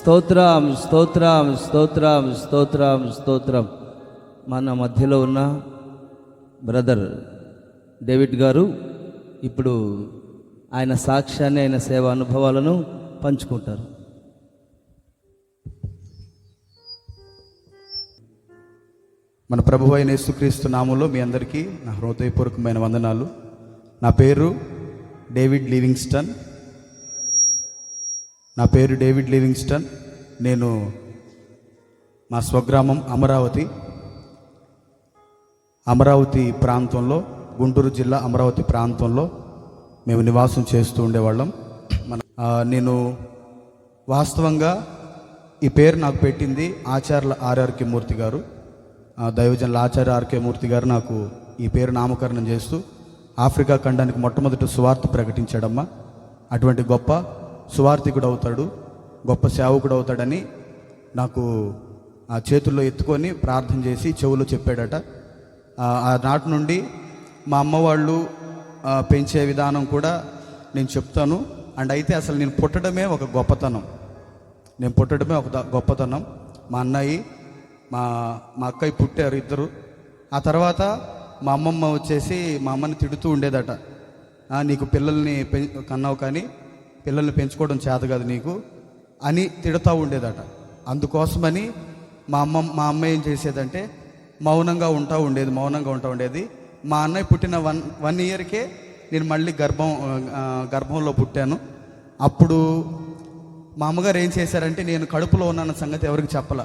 స్తోత్రం స్తోత్రం స్తోత్రం స్తోత్రం స్తోత్రం. మన మధ్యలో ఉన్న బ్రదర్ డేవిడ్ గారు ఇప్పుడు ఆయన సాక్ష్యాన్ని ఆయన సేవ అనుభవాలను పంచుకుంటారు. మన ప్రభు అయిన యేసుక్రీస్తు నామంలో మీ అందరికీ నా హృదయపూర్వకమైన వందనాలు. నా పేరు డేవిడ్ లివింగ్స్టన్. నా పేరు డేవిడ్ లివింగ్స్టన్. నేను మా స్వగ్రామం అమరావతి అమరావతి ప్రాంతంలో గుంటూరు జిల్లా అమరావతి ప్రాంతంలో మేము నివాసం చేస్తూ ఉండేవాళ్ళం. మన నేను వాస్తవంగా ఈ పేరు నాకు పెట్టింది ఆచార్యుల ఆర్ఆర్కే మూర్తి గారు. దైవజనుల ఆచార్య ఆర్కే మూర్తి గారు నాకు ఈ పేరు నామకరణం చేస్తూ ఆఫ్రికా ఖండానికి మొట్టమొదటి సువార్త ప్రకటించాడమ్మా. అటువంటి గొప్ప సువార్థికుడు అవుతాడు గొప్ప సేవకుడు అవుతాడని నాకు ఆ చేతుల్లో ఎత్తుకొని ప్రార్థన చేసి చెవులో చెప్పాడట. ఆ నాటి నుండి మా అమ్మ వాళ్ళు పెంచే విధానం కూడా నేను చెప్తాను. అండ్ అయితే అసలు నేను పుట్టడమే ఒక గొప్పతనం. నేను పుట్టడమే ఒక గొప్పతనం. మా అన్నయ్య మా మా అక్కయ్య పుట్టారు ఇద్దరు. ఆ తర్వాత మా అమ్మమ్మ వచ్చేసి మా అమ్మని తిడుతూ ఉండేదట. నీకు పిల్లల్ని పె కన్నావు కానీ పిల్లల్ని పెంచుకోవడం చేత కాదు నీకు అని తిడుతూ ఉండేదట. అందుకోసమని మా అమ్మ మా అమ్మ ఏం చేసేదంటే మౌనంగా ఉంటా ఉండేది మౌనంగా ఉంటా ఉండేది. మా అన్నయ్య పుట్టిన వన్ వన్ ఇయర్కే నేను మళ్ళీ గర్భం గర్భంలో పుట్టాను. అప్పుడు మా అమ్మగారు ఏం చేశారంటే నేను కడుపులో ఉన్నాన్న సంగతి ఎవరికి చెప్పల.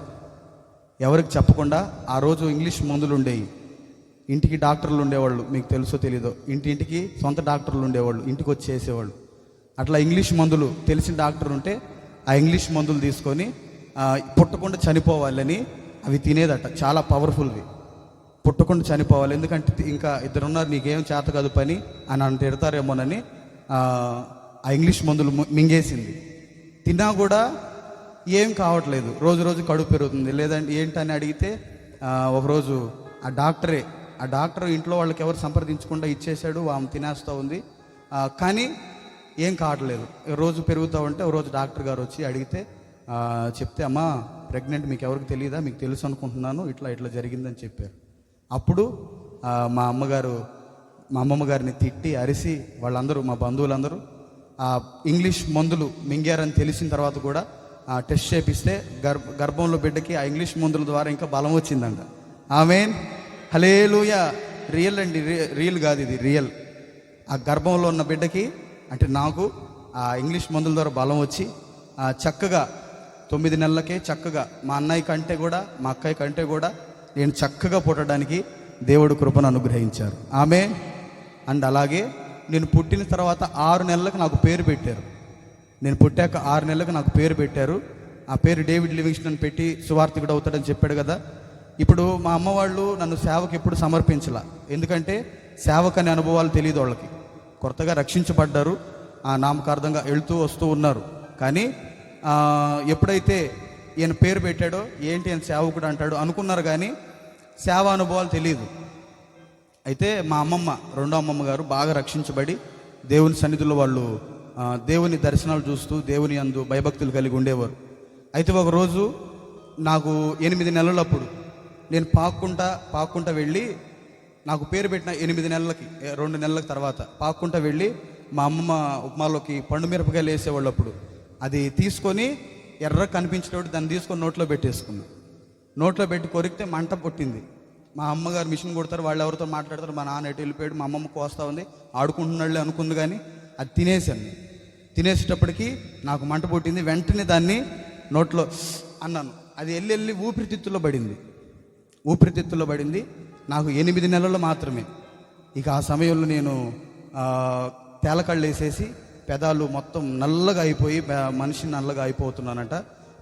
ఎవరికి చెప్పకుండా ఆ రోజు ఇంగ్లీష్ మందులు ఉండేవి ఇంటికి డాక్టర్లు ఉండేవాళ్ళు మీకు తెలుసో తెలీదో. ఇంటింటికి సొంత డాక్టర్లు ఉండేవాళ్ళు ఇంటికి వచ్చి చేసేవాళ్ళు అట్లా ఇంగ్లీష్ మందులు తెలిసిన డాక్టర్ ఉంటే ఆ ఇంగ్లీష్ మందులు తీసుకొని పుట్టకుండా చనిపోవాలని అవి తినేదట చాలా పవర్ఫుల్వి. పుట్టకుండా చనిపోవాలి ఎందుకంటే ఇంకా ఇద్దరు ఉన్నారు నీకేం చేత కాదు పని అని నన్ను తిడతారేమోనని ఆ, ఇంగ్లీష్ మందులు మింగేసింది. తిన్నా కూడా ఏం కావట్లేదు. రోజు రోజు కడుపు పెరుగుతుంది. లేదంటే ఏంటని అడిగితే ఒకరోజు ఆ డాక్టరే ఆ డాక్టర్ ఇంట్లో వాళ్ళకి ఎవరు సంప్రదించకుండా ఇచ్చేశాడు ఆమె తినేస్తూ ఉంది. కానీ ఏం కావట్లేదు. రోజు పెరుగుతూ ఉంటే ఒక రోజు డాక్టర్ గారు వచ్చి అడిగితే చెప్తే అమ్మా ప్రెగ్నెంట్ మీకు ఎవరికి తెలియదా మీకు తెలుసు అనుకుంటున్నాను ఇట్లా ఇట్లా జరిగిందని చెప్పారు. అప్పుడు మా అమ్మగారు మా అమ్మమ్మ గారిని తిట్టి అరిసి వాళ్ళందరూ మా బంధువులందరూ ఆ ఇంగ్లీష్ మందులు మింగారని తెలిసిన తర్వాత కూడా ఆ టెస్ట్ చేపిస్తే గర్భ గర్భంలో బిడ్డకి ఆ ఇంగ్లీష్ మందుల ద్వారా ఇంకా బలం వచ్చిందంట. ఆమెన్. హలేలుయ రియల్ అండి రి- రియల్ కాదు ఇది రియల్. ఆ గర్భంలో ఉన్న బిడ్డకి అంటే నాకు ఆ ఇంగ్లీష్ మందుల ద్వారా బలం వచ్చి చక్కగా తొమ్మిది నెలలకే చక్కగా మా అన్నయ్య కంటే కూడా మా అక్కయ్య కంటే కూడా నేను చక్కగా పుట్టడానికి దేవుడు కృపను అనుగ్రహించారు. ఆమె అండ్ అలాగే నేను పుట్టిన తర్వాత ఆరు నెలలకు నాకు పేరు పెట్టారు. నేను పుట్టాక ఆరు నెలలకు నాకు పేరు పెట్టారు. ఆ పేరు డేవిడ్ లివింగ్స్టన్ పెట్టి సువార్థికుడు అవుతాడని చెప్పాడు కదా. ఇప్పుడు మా అమ్మ వాళ్ళు నన్ను సేవకు ఎప్పుడు సమర్పించలా. ఎందుకంటే సేవకు అనే అనుభవాలు తెలియదు వాళ్ళకి. కొత్తగా రక్షించబడ్డారు. ఆ నామకార్థంగా వెళుతూ వస్తూ ఉన్నారు. కానీ ఎప్పుడైతే ఈయన పేరు పెట్టాడో ఏంటి ఆయన సేవకుడు అంటాడు అనుకున్నారు కానీ సేవ అనుభవాలు తెలియదు. అయితే మా అమ్మమ్మ రెండో అమ్మమ్మ గారు బాగా రక్షించబడి దేవుని సన్నిధిలో వాళ్ళు దేవుని దర్శనాలు చూస్తూ దేవుని అందు భయభక్తులు కలిగి ఉండేవారు. అయితే ఒకరోజు నాకు ఎనిమిది నెలలప్పుడు నేను పాక్కుంటా పాక్కుంటా వెళ్ళి నాకు పేరు పెట్టిన ఎనిమిది నెలలకి రెండు నెలల తర్వాత పాక్కుంటా వెళ్ళి మా అమ్మమ్మ ఉప్మాలోకి పండు మిరపకాయలు వేసేవాళ్ళు అప్పుడు అది తీసుకొని ఎర్ర కనిపించేటప్పుడు దాన్ని తీసుకొని నోట్లో పెట్టేసుకున్నాను నోట్లో పెట్టి కొరికితే మంట పుట్టింది. మా అమ్మగారు మిషన్ కొడతారు వాళ్ళు ఎవరితో మాట్లాడతారు మా నాన్న ఎటు వెళ్ళిపోయాడు మా అమ్మమ్మ కోస్తా ఉంది ఆడుకుంటున్నాళ్ళే అనుకుంది కానీ అది తినేసాను తినేసేటప్పటికి నాకు మంట పుట్టింది వెంటనే దాన్ని నోట్లో అన్నాను. అది వెళ్ళి వెళ్ళి ఊపిరితిత్తులో పడింది. ఊపిరితిత్తులో పడింది. నాకు ఎనిమిది నెలలు మాత్రమే. ఇక ఆ సమయంలో నేను తేలకళ్ళు వేసేసి పెదాలు మొత్తం నల్లగా అయిపోయి మనిషి నల్లగా అయిపోతున్నానంట.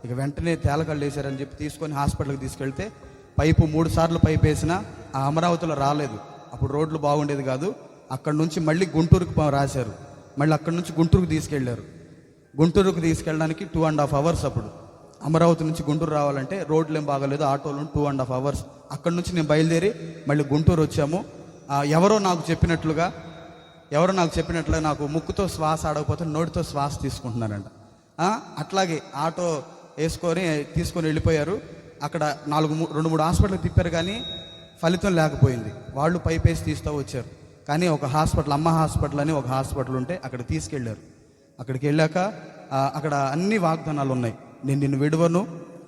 ఇక వెంటనే తేలకళ్ళు వేసారని చెప్పి తీసుకొని హాస్పిటల్కి తీసుకెళ్తే పైపు మూడు సార్లు పైపు వేసినా ఆ అమరావతిలో రాలేదు. అప్పుడు రోడ్లు బాగుండేది కాదు. అక్కడ నుంచి మళ్ళీ గుంటూరుకు రాశారు. మళ్ళీ అక్కడ నుంచి గుంటూరుకు తీసుకెళ్ళారు. గుంటూరుకు తీసుకెళ్ళడానికి టూ అండ్ హాఫ్ అవర్స్ అప్పుడు. అమరావతి నుంచి గుంటూరు రావాలంటే రోడ్లు ఏం బాగాలేదు ఆటోలు టూ అండ్ హాఫ్ అవర్స్ అక్కడ నుంచి నేను బయలుదేరి మళ్ళీ గుంటూరు వచ్చాము. ఎవరో నాకు చెప్పినట్లుగా ఎవరో నాకు చెప్పినట్లుగా నాకు ముక్కుతో శ్వాస ఆడకపోతే నోటితో శ్వాస తీసుకుంటున్నారంట. అట్లాగే ఆటో వేసుకొని తీసుకొని వెళ్ళిపోయారు. అక్కడ నాలుగు రెండు మూడు హాస్పిటల్ తిప్పారు కానీ ఫలితం లేకపోయింది. వాళ్ళు పైపేసి తీస్తూ వచ్చారు. కానీ ఒక హాస్పిటల్ అమ్మ హాస్పిటల్ అని ఒక హాస్పిటల్ ఉంటే అక్కడ తీసుకెళ్ళారు. అక్కడికి వెళ్ళాక అక్కడ అన్ని వాగ్దానాలు ఉన్నాయి. నేను నిన్ను విడువను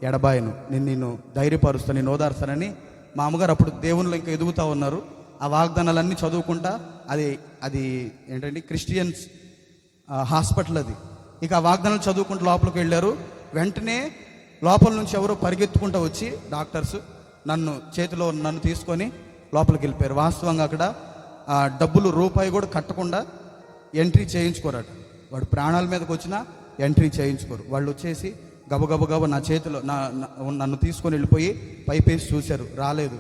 ఎడబాయను. నేను నిన్ను ధైర్యపరుస్తాను నేను ఓదార్స్తానని మా అమ్మగారు అప్పుడు దేవుళ్ళు ఇంకా ఎదుగుతూ ఉన్నారు. ఆ వాగ్దానాలన్నీ చదువుకుంటా అది అది ఏంటంటే క్రిస్టియన్స్ హాస్పిటల్ అది. ఇక ఆ వాగ్దానాలు చదువుకుంటూ లోపలికి వెళ్ళారు. వెంటనే లోపల నుంచి ఎవరో పరిగెత్తుకుంటూ వచ్చి డాక్టర్స్ నన్ను చేతిలో నన్ను తీసుకొని లోపలికి వెళ్ళిపోయారు. వాస్తవంగా అక్కడ ఆ, డబ్బులు రూపాయి కూడా కట్టకుండా ఎంట్రీ చేయించుకోరాడు వాడు ప్రాణాల మీదకి వచ్చినా ఎంట్రీ చేయించుకోరు. వాళ్ళు వచ్చేసి గబగబగబ నా చేతిలో నా నన్ను తీసుకొని వెళ్ళిపోయి పైపేసి చూశారు. రాలేదు.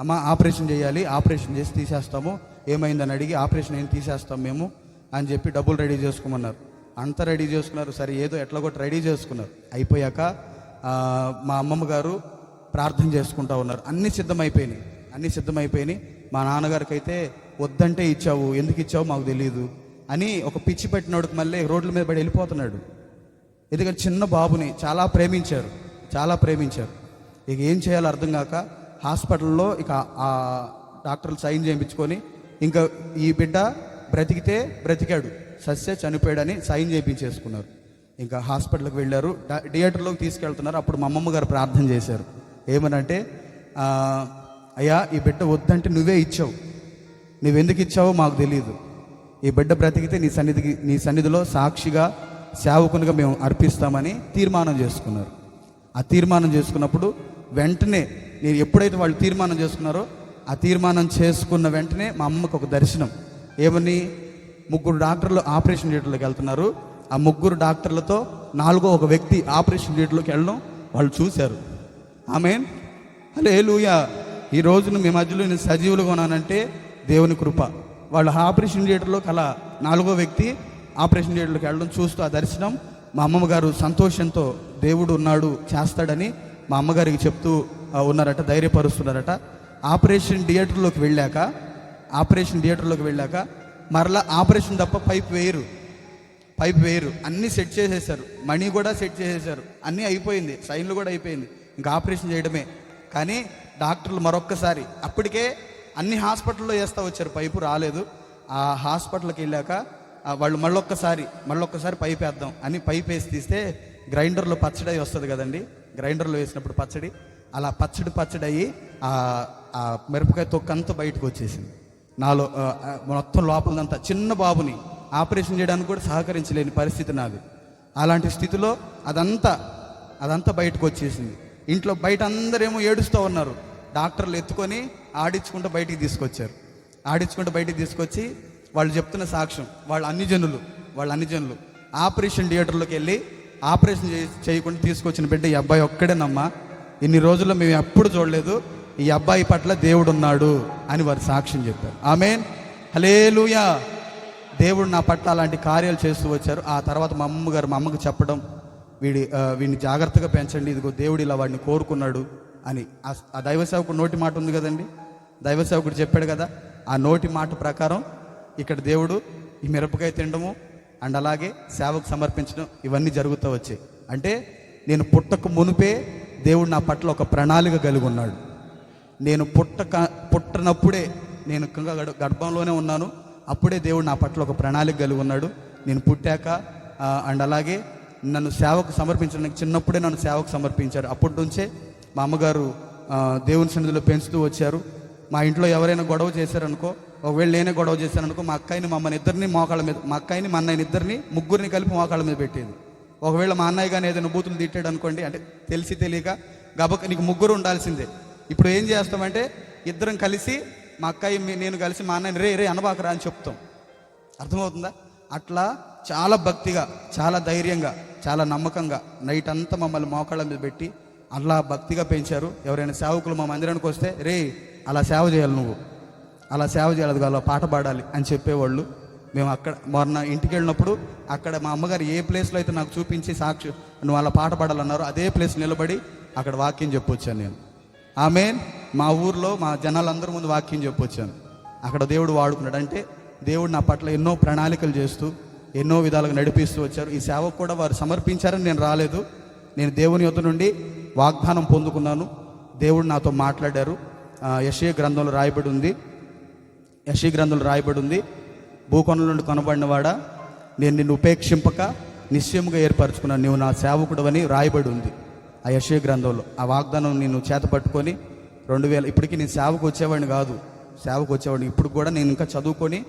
అమ్మ ఆపరేషన్ చేయాలి ఆపరేషన్ చేసి తీసేస్తాము. ఏమైందని అడిగి ఆపరేషన్ ఏం తీసేస్తాం మేము అని చెప్పి డబ్బులు రెడీ చేసుకోమన్నారు. అంతా రెడీ చేసుకున్నారు. సరే ఏదో ఎట్లా కొట్టి రెడీ చేసుకున్నారు. అయిపోయాక మా అమ్మమ్మ గారు ప్రార్థన చేసుకుంటా ఉన్నారు. అన్నీ సిద్ధమైపోయినాయి. అన్నీ సిద్ధమైపోయినాయి. మా నాన్నగారికి అయితే వద్దంటే ఇచ్చావు. ఎందుకు ఇచ్చావు? మాకు తెలియదు అని ఒక పిచ్చి పెట్టినోడికి మళ్ళీ రోడ్ల మీద పడి వెళ్ళిపోతున్నాడు. ఎందుకంటే చిన్న బాబుని చాలా ప్రేమించారు చాలా ప్రేమించారు. ఇక ఏం చేయాలో అర్థం కాక హాస్పిటల్లో ఇక ఆ డాక్టర్లు సైన్ చేయించుకొని ఇంకా ఈ బిడ్డ బ్రతికితే బ్రతికాడు సస్య చనిపోయాడని సైన్ చేయించేసుకున్నారు. ఇంకా హాస్పిటల్కి వెళ్ళారు థియేటర్లోకి తీసుకెళ్తున్నారు అప్పుడు మా అమ్మమ్మ గారు ప్రార్థన చేశారు. ఏమనంటే అయ్యా ఈ బిడ్డ వద్దంటే నువ్వే ఇచ్చావు. నువ్వెందుకు ఇచ్చావో మాకు తెలియదు ఈ బిడ్డ బ్రతికితే నీ సన్నిధికి నీ సన్నిధిలో సాక్షిగా సేవకునిగా మేము అర్పిస్తామని తీర్మానం చేసుకున్నారు. ఆ తీర్మానం చేసుకున్నప్పుడు వెంటనే నేను ఎప్పుడైతే వాళ్ళు తీర్మానం చేసుకున్నారో ఆ తీర్మానం చేసుకున్న వెంటనే మా అమ్మకు ఒక దర్శనం. ఏమని? ముగ్గురు డాక్టర్లు ఆపరేషన్ థియేటర్లోకి వెళ్తున్నారు. ఆ ముగ్గురు డాక్టర్లతో నాలుగో ఒక వ్యక్తి ఆపరేషన్ థియేటర్లోకి వెళ్ళడం వాళ్ళు చూశారు. ఆమె అలే లూయా ఈ రోజున మీ మధ్యలో నేను సజీవులుగా ఉన్నానంటే దేవుని కృప. వాళ్ళు ఆపరేషన్ థియేటర్లోకి అలా నాలుగో వ్యక్తి ఆపరేషన్ థియేటర్లోకి వెళ్ళడం చూస్తూ ఆ దర్శనం. మా అమ్మమ్మగారు సంతోషంతో దేవుడు ఉన్నాడు చేస్తాడని మా అమ్మగారికి చెప్తూ ఉన్నారట ధైర్యపరుస్తున్నారట. ఆపరేషన్ థియేటర్లోకి వెళ్ళాక ఆపరేషన్ థియేటర్లోకి వెళ్ళాక మరలా ఆపరేషన్ తప్ప పైప్ వేయరు. పైప్ వేయరు. అన్నీ సెట్ చేసేసారు. మనీ కూడా సెట్ చేసేసారు. అన్నీ అయిపోయింది. సైన్లు కూడా అయిపోయింది. ఇంకా ఆపరేషన్ చేయడమే. కానీ డాక్టర్లు మరొక్కసారి అప్పటికే అన్ని హాస్పిటల్లో వేస్తూ వచ్చారు. పైపు రాలేదు. ఆ హాస్పిటల్కి వెళ్ళాక వాళ్ళు మళ్ళొక్కసారి మళ్ళొక్కసారి పైప్ వేద్దాం అని పైప్ వేసి తీస్తే గ్రైండర్లో పచ్చడి అయి వస్తుంది కదండి. గ్రైండర్లో వేసినప్పుడు పచ్చడి అలా పచ్చడి పచ్చడి అయ్యి ఆ మిరపకాయ తొక్కంతా బయటకు వచ్చేసింది. నాలో మొత్తం లోపలంతా చిన్న బాబుని ఆపరేషన్ చేయడానికి కూడా సహకరించలేని పరిస్థితి నాది. అలాంటి స్థితిలో అదంతా అదంతా బయటకు వచ్చేసింది. ఇంట్లో బయట అందరేమో ఏడుస్తూ ఉన్నారు. డాక్టర్లు ఎత్తుకొని ఆడించుకుంటూ బయటికి తీసుకొచ్చారు. ఆడించుకుంటూ బయటికి తీసుకొచ్చి వాళ్ళు చెప్తున్న సాక్ష్యం. వాళ్ళ అన్ని జనులు వాళ్ళ అన్ని జనులు. ఆపరేషన్ థియేటర్లోకి వెళ్ళి ఆపరేషన్ చేయ- చేయకుండా తీసుకొచ్చిన బిడ్డ ఈ అబ్బాయి ఒక్కడేనమ్మా. ఇన్ని రోజుల్లో మేము ఎప్పుడు చూడలేదు. ఈ అబ్బాయి పట్ల దేవుడు ఉన్నాడు అని వారు సాక్ష్యం చెప్పారు. ఆమెన్. హలేలుయా దేవుడు నా పట్ల అలాంటి కార్యాలు చేస్తూ వచ్చారు. ఆ తర్వాత మా అమ్మగారు మా అమ్మకు చెప్పడం వీడి వీడిని జాగ్రత్తగా పెంచండి. ఇదిగో దేవుడు ఇలా వాడిని కోరుకున్నాడు అని. ఆ- ఆ దైవ సేవకుడు నోటి మాట ఉంది కదండి? దైవ సేవకుడు చెప్పాడు కదా ఆ నోటి మాట ప్రకారం ఇక్కడ దేవుడు ఈ మిరపకాయ తినడము అండ్ అలాగే సేవకు సమర్పించడం ఇవన్నీ జరుగుతూ వచ్చాయి. అంటే నేను పుట్టకు మునిపే దేవుడు నా పట్ల ఒక ప్రణాళిక కలిగి ఉన్నాడు. నేను పుట్టక పుట్టనప్పుడే నేను గడ- గర్భంలోనే ఉన్నాను. అప్పుడే దేవుడు నా పట్ల ఒక ప్రణాళిక కలిగి ఉన్నాడు. నేను పుట్టాక అండ్ అలాగే నన్ను సేవకు సమర్పించడానికి చిన్నప్పుడే నన్ను సేవకు సమర్పించారు. అప్పటి నుంచే మా అమ్మగారు దేవుని సన్నిధిలో పెంచుతూ వచ్చారు. మా ఇంట్లో ఎవరైనా గొడవ చేశారనుకో ఒకవేళ నేనే గొడవ చేశాననుకో మా అక్కయ్యని మమ్మల్ని ఇద్దరిని మోకాళ్ళ మీద మా అక్కయ్యని మా అన్నయ్యని ఇద్దరిని ముగ్గురిని కలిపి మోకాళ్ళ మీద పెట్టేది. ఒకవేళ మా అన్నయ్య కానీ ఏదైనా బూతులు తిట్టాడు అనుకోండి అంటే తెలిసి తెలియక గబక నీకు ముగ్గురు ఉండాల్సిందే. ఇప్పుడు ఏం చేస్తామంటే ఇద్దరం కలిసి మా అక్కయ్య మీ- నేను కలిసి మా అన్నయ్యని రే రే అనబాకరా అని చెప్తాం. అర్థమవుతుందా? అట్లా చాలా భక్తిగా చాలా ధైర్యంగా చాలా నమ్మకంగా నైట్ అంతా మమ్మల్ని మోకాళ్ళ మీద పెట్టి అలా భక్తిగా పెంచారు. ఎవరైనా సేవకులు మా మందిరానికి వస్తే రే అలా సేవ చేయాలి నువ్వు. అలా సేవ చేయాలి అలా పాట పాడాలి అని చెప్పేవాళ్ళు. మేము అక్కడ మొన్న ఇంటికి వెళ్ళినప్పుడు అక్కడ మా అమ్మగారు ఏ ప్లేస్లో అయితే నాకు చూపించి సాక్షి నువ్వు అలా పాట పాడాలన్నారో అదే ప్లేస్ నిలబడి అక్కడ వాక్యం చెప్పొచ్చాను నేను. ఆమె మా ఊర్లో మా జనాలందరి ముందు వాక్యం చెప్పొచ్చాను. అక్కడ దేవుడు వాడుకున్నాడు. అంటే దేవుడు నా పట్ల ఎన్నో ప్రణాళికలు చేస్తూ ఎన్నో విధాలుగా నడిపిస్తూ వచ్చారు. ఈ సేవకు కూడా వారు సమర్పించారని నేను రాలేదు. నేను దేవుని యొద్ద నుండి వాగ్దానం పొందుకున్నాను. దేవుడు నాతో మాట్లాడారు. యశయ గ్రంథంలో రాయబడి ఉంది. యశయ గ్రంథంలో రాయబడి ఉంది. భూకొనల నుండి కొనబడినవాడా నేను నిన్ను ఉపేక్షింపక నిశ్చయముగా ఏర్పరచుకున్నాను నువ్వు నా సేవకుడు అని రాయబడి ఉంది. ఆ యశయ గ్రంథంలో ఆ వాగ్దానం నేను చేత పట్టుకొని రెండు వేల ఇప్పటికీ నేను సేవకు వచ్చేవాడిని కాదు. సేవకు వచ్చేవాడిని. ఇప్పుడు కూడా నేను ఇంకా చదువుకొని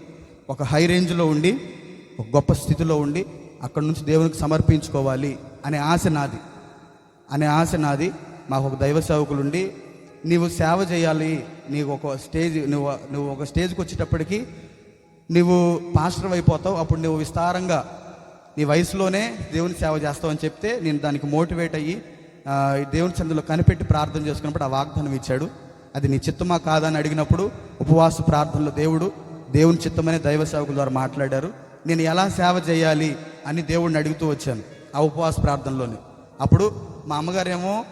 ఒక హై రేంజ్లో ఉండి ఒక గొప్ప స్థితిలో ఉండి అక్కడ నుంచి దేవునికి సమర్పించుకోవాలి అనే ఆశ నాది. అనే ఆశ నాది. మాకు ఒక దైవ సేవకులుండి నీవు సేవ చేయాలి నీకు ఒక స్టేజ్ నువ్వు నువ్వు ఒక స్టేజ్కి వచ్చేటప్పటికి నువ్వు పాస్టర్ అయిపోతావు. అప్పుడు నువ్వు విస్తారంగా నీ వయసులోనే దేవుని సేవ చేస్తావు అని చెప్తే నేను దానికి మోటివేట్ అయ్యి దేవుని చందులో కనిపెట్టి ప్రార్థన చేసుకున్నప్పుడు ఆ వాగ్దానం ఇచ్చాడు. అది నీ చిత్తమా కాదని అడిగినప్పుడు ఉపవాస ప్రార్థనలో దేవుడు దేవుని చిత్తమనే దైవ సేవకుల ద్వారా మాట్లాడారు. నేను ఎలా సేవ చేయాలి అని దేవుడిని అడుగుతూ వచ్చాను ఆ ఉపవాస ప్రార్థనలోనే. అప్పుడు మా అమ్మగారేమో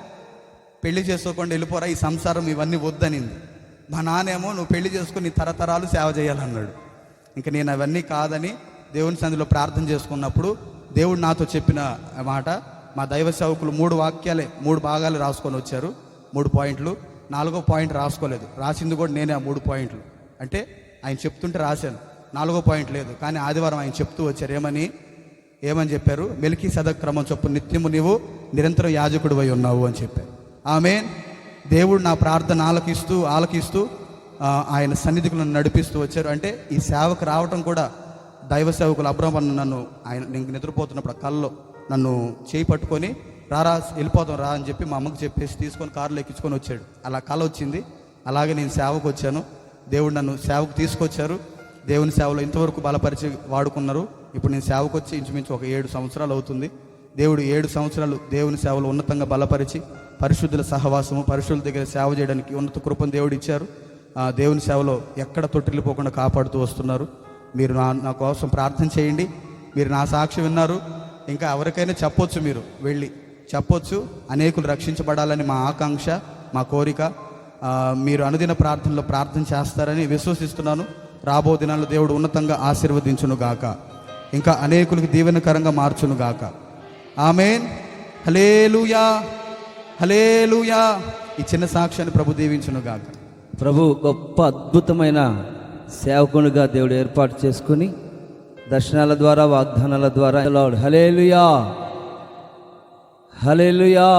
పెళ్ళి చేసుకోకుండా వెళ్ళిపోరా ఈ సంసారం ఇవన్నీ వద్దనింది. మా నాన్నేమో నువ్వు పెళ్ళి చేసుకుని తరతరాలు సేవ చేయాలన్నాడు. ఇంకా నేను అవన్నీ కాదని దేవుని సంధిలో ప్రార్థన చేసుకున్నప్పుడు దేవుడు నాతో చెప్పిన మాట మా దైవ సేవకులు మూడు వాక్యాలే మూడు భాగాలు రాసుకొని వచ్చారు మూడు పాయింట్లు. నాలుగో పాయింట్ రాసుకోలేదు. రాసింది కూడా నేనే ఆ మూడు పాయింట్లు. అంటే ఆయన చెప్తుంటే రాశాను. నాలుగో పాయింట్ లేదు. కానీ ఆదివారం ఆయన చెప్తూ వచ్చారు ఏమని? ఏమని చెప్పారు? మెలికి సదక్రమం చొప్పు నిత్యము నీవు నిరంతరం యాజకుడు అయి ఉన్నావు అని చెప్పారు. ఆమె దేవుడు నా ప్రార్థన ఆలకిస్తూ ఆలకిస్తూ ఆయన సన్నిధికి నన్ను నడిపిస్తూ వచ్చారు. అంటే ఈ సేవకు రావటం కూడా దైవ సేవకులు అబ్రహ్మన్ నన్ను ఆయన నేను నిద్రపోతున్నప్పుడు కళ్ళు నన్ను చేయి పట్టుకొని రారా వెళ్ళిపోతాం రా అని చెప్పి మా అమ్మకి చెప్పేసి తీసుకొని కారులో ఎక్కించుకొని వచ్చాడు. అలా కళ వచ్చింది. అలాగే నేను సేవకు వచ్చాను. దేవుడు నన్ను సేవకు తీసుకొచ్చారు. దేవుని సేవలో ఇంతవరకు బలపరిచి వాడుకున్నారు. ఇప్పుడు నేను సేవకు వచ్చి ఇంచుమించు ఒక ఏడు సంవత్సరాలు అవుతుంది. దేవుడు ఏడు సంవత్సరాలు దేవుని సేవలు ఉన్నతంగా బలపరిచి పరిశుద్ధుల సహవాసము పరిశుద్ధుల దగ్గర సేవ చేయడానికి ఉన్నత కృపను దేవుడు ఇచ్చారు. ఆ దేవుని సేవలో ఎక్కడ తొట్టిల్లిపోకుండా కాపాడుతూ వస్తున్నారు. మీరు నా నా కోసం ప్రార్థన చేయండి. మీరు నా సాక్షి విన్నారు. ఇంకా ఎవరికైనా చెప్పొచ్చు మీరు వెళ్ళి. చెప్పొచ్చు. అనేకులు రక్షించబడాలని మా ఆకాంక్ష మా కోరిక. మీరు అనుదిన ప్రార్థనలో ప్రార్థన చేస్తారని విశ్వసిస్తున్నాను. రాబో దినాల్లో దేవుడు ఉన్నతంగా ఆశీర్వదించును గాక ఇంకా అనేకులకు దీవెనకరంగా మార్చును గాక ఆమెన్. హలేలుయా హలేలుయా ఈ చిన్న సాక్ష్యాన్ని ప్రభు దీవించును గాక. ప్రభు గొప్ప అద్భుతమైన సేవకునిగా దేవుడు ఏర్పాటు చేసుకుని దర్శనాల ద్వారా వాగ్దానాల ద్వారా హలేలుయా హలేలుయా